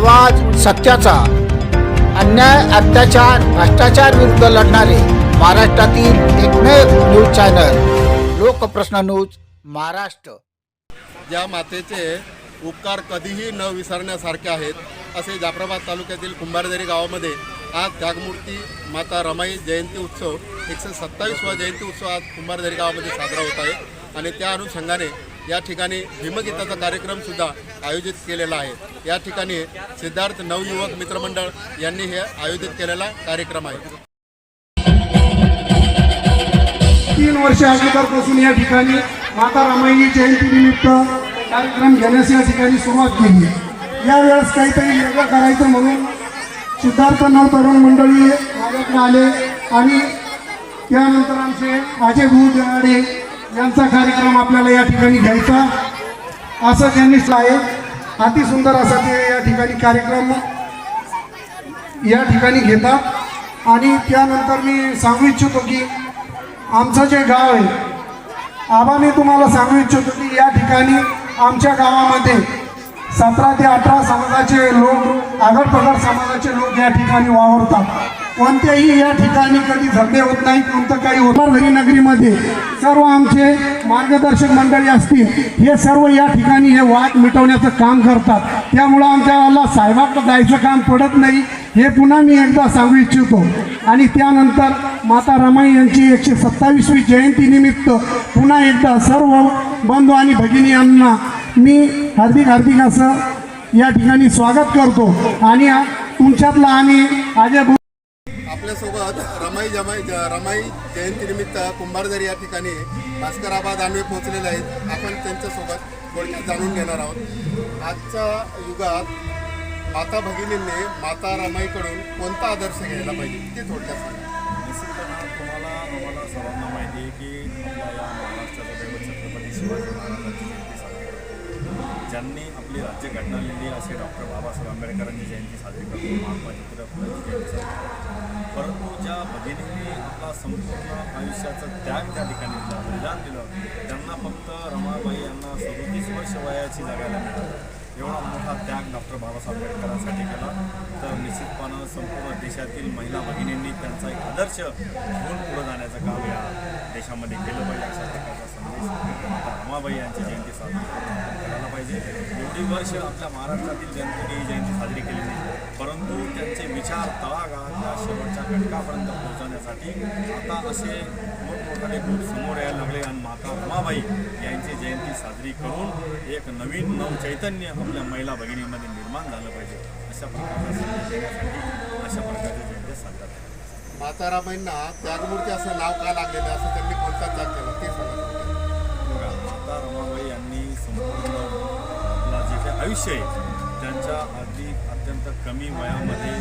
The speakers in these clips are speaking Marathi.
आवाज सत्याचा. अन्याय अत्याचार भ्रष्टाचार विरुद्ध लढणारे महाराष्ट्रातील एकमेव news channel Lokprashna news Maharashtra. ज्या मातेचे उपकार कधीही न विसरण्यासारखे आहेत असे जाफराबाद तालुक्यातील कुंभारदेरी गावामध्ये आज त्यागमूर्ती माता रमाई जयंती उत्सव एकशे सत्तावीसवा जयंती उत्सव आज कुंभारदेरी गावामध्ये साजरा होत आहे. आणि त्या अनुषंगाने या ठिकाणी भीमगीताचा कार्यक्रमसुद्धा आयोजित केलेला आहे. या ठिकाणी सिद्धार्थ नवयुवक मित्रमंडळ यांनी हे आयोजित केलेला कार्यक्रम आहे. तीन वर्ष अगोदरपासून या ठिकाणी माता रमाई जयंतीनिमित्त कार्यक्रम घेण्यास या ठिकाणी सुरुवात केली. यावेळेस काहीतरी वेगळं करायचं म्हणून सिद्धार्थ नवतरुण मंडळी आले आणि त्यानंतर आमचे अजय भाऊ देवाडे यांचा कार्यक्रम आपल्याला या ठिकाणी घ्यायचा. असं त्यांनी आहे. अतिसुंदर असा ते या ठिकाणी कार्यक्रम या ठिकाणी घेतात आणि त्यानंतर मी सांगू इच्छितो की आमचं जे गाव आहे आबाने तुम्हाला सांगू इच्छितो की या ठिकाणी आमच्या गावामध्ये सतरा ते अठरा समाजाचे लोक आगडपगड समाजाचे लोक या ठिकाणी वावरतात. कोणत्याही या ठिकाणी कधी झगडे होत नाही कोणतं काही होणार घरी नगरीमध्ये सर्व आमचे मार्गदर्शक मंडळी असतील हे सर्व या ठिकाणी हे वाद मिटवण्याचं काम करतात. त्यामुळं आमच्याला साहेबाकडं जायचं काम पडत नाही हे पुन्हा मी एकदा सांगू इच्छितो. आणि त्यानंतर माता रमाई यांची एकशे सत्तावीसवी जयंतीनिमित्त पुन्हा एकदा सर्व बंधू आणि भगिनी यांना मी हार्दिक हार्दिक असं या ठिकाणी स्वागत करतो. आणि तुमच्यातला आणि अजय आपल्यासोबत रमाई जमाई ज- रमाई जयंतीनिमित्त कुंभारदरी या ठिकाणी भास्कराबाद आम्ही पोहोचलेले आहेत. आपण त्यांच्यासोबत थोडक्यात जाणून घेणार आहोत. आजच्या युगात माता भगिनींनी माता रमाईकडून कोणता आदर्श घ्यायला पाहिजे? ते थोडक्यात सांगा. निश्चितपणे तुम्हाला आम्हाला सर्वांना माहिती आहे की आपल्या या महाराष्ट्राचा दैवत छत्रपती शिवाजी महाराजांची जयंती साजरी ज्यांनी आपली राज्यघटना लिहिली असे डॉक्टर बाबासाहेब आंबेडकरांची जयंती साजरी करतो महात्मा ज्योतिराव फुलांची जयंती साजरी करतो परंतु ज्या भगिनींनी आपला संपूर्ण आयुष्याचं त्याग त्या ठिकाणी दिला बलिदान दिलं. त्यांना फक्त रमाबाई यांना सदोतीस वर्ष वयाची जगायला मिळाली एवढा मोठा त्याग डॉक्टर बाबासाहेब आंबेडकरांसाठी केला. तर निश्चितपणे संपूर्ण देशातील महिला भगिनींनी त्यांचा एक आदर्श घेऊन पुढे जाण्याचं काम या देशामध्ये केलं पाहिजे. अशा प्रकारचा संदेश रमाबाई यांची जयंती साजरी. पाहिजे एवढी वर्ष आपल्या महाराष्ट्रातील जनतेने ही जयंती साजरी केली नाही परंतु त्यांचे विचार तळागाळातल्या शेवटच्या घटकापर्यंत पोहोचवण्यासाठी आता असे मोठमोठाले ग्रुप समोर यायला लागले आणि माता रमाबाई यांची जयंती साजरी करून एक नवीन नव चैतन्य आपल्या महिला भगिनींमध्ये निर्माण झालं पाहिजे अशा प्रकारचा अशा प्रकारच्या जयंत्या साजरा केल्या माता रमाईंना त्यागमूर्ती असं नाव का लागलेलं? असं त्यांनी कोणता त्याग केला? ते सांगा. माता रमाबाई यांनी संपूर्ण जे आयुष्य आहे. त्यांच्या अगदी अत्यंत कमी वयामध्ये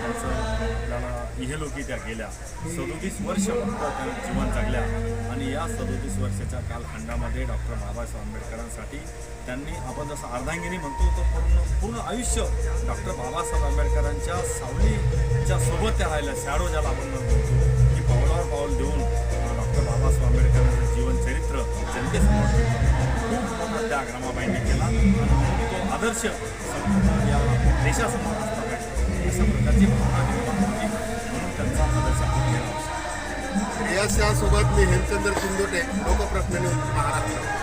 त्यांचं आपल्याला इहलोकी त्या गेल्या. सदोतीस वर्ष फक्त त्या जीवन जगल्या. आणि या सदोतीस वर्षाच्या कालखंडामध्ये डॉक्टर बाबासाहेब आंबेडकरांसाठी त्यांनी आपण जसं अर्धांगिनी म्हणतो तर पूर्ण पूर्ण आयुष्य डॉक्टर बाबासाहेब आंबेडकरांच्या सावलीच्या सोबत त्या राहिल्या. शॅडो ज्याला आपण म्हणतो की पावलावर पाऊल देऊन डॉक्टर बाबासाहेब आंबेडकरांचं जीवन चरित्र जनतेसमोर ठेवलं खूप मोठा त्याग केला तो आदर्श या देशासमोर असला पाहिजे अशा प्रकारची भावना निर्माण होती म्हणून त्यांचा आदर्श आपण घेणं आवश्यक आहे. यासोबत मी हेमचंद्र शिंदोटे लोकप्रश्न न्यूज महाराष्ट्र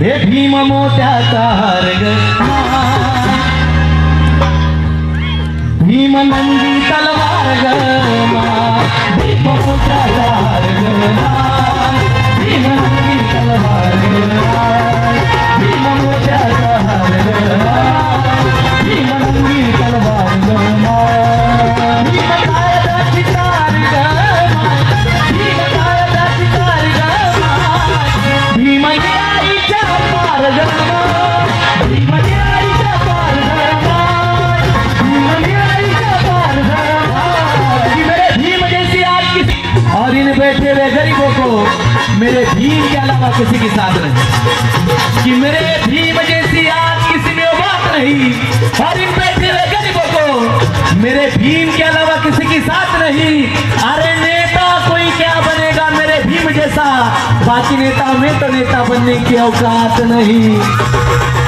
हे भीम मोत्याचा हार भीम नंदी तलवार ग गरीबों को मेरे भीम के अलावा किसी के साथ नहीं कि मेरे भीम जैसी आज किसी में बात नहीं और इन बैठे हुए गरीबों को मेरे भीम के अलावा किसी के साथ नहीं। अरे नेता कोई बाकी नेता में तो नेता बनने की औकात नहीं.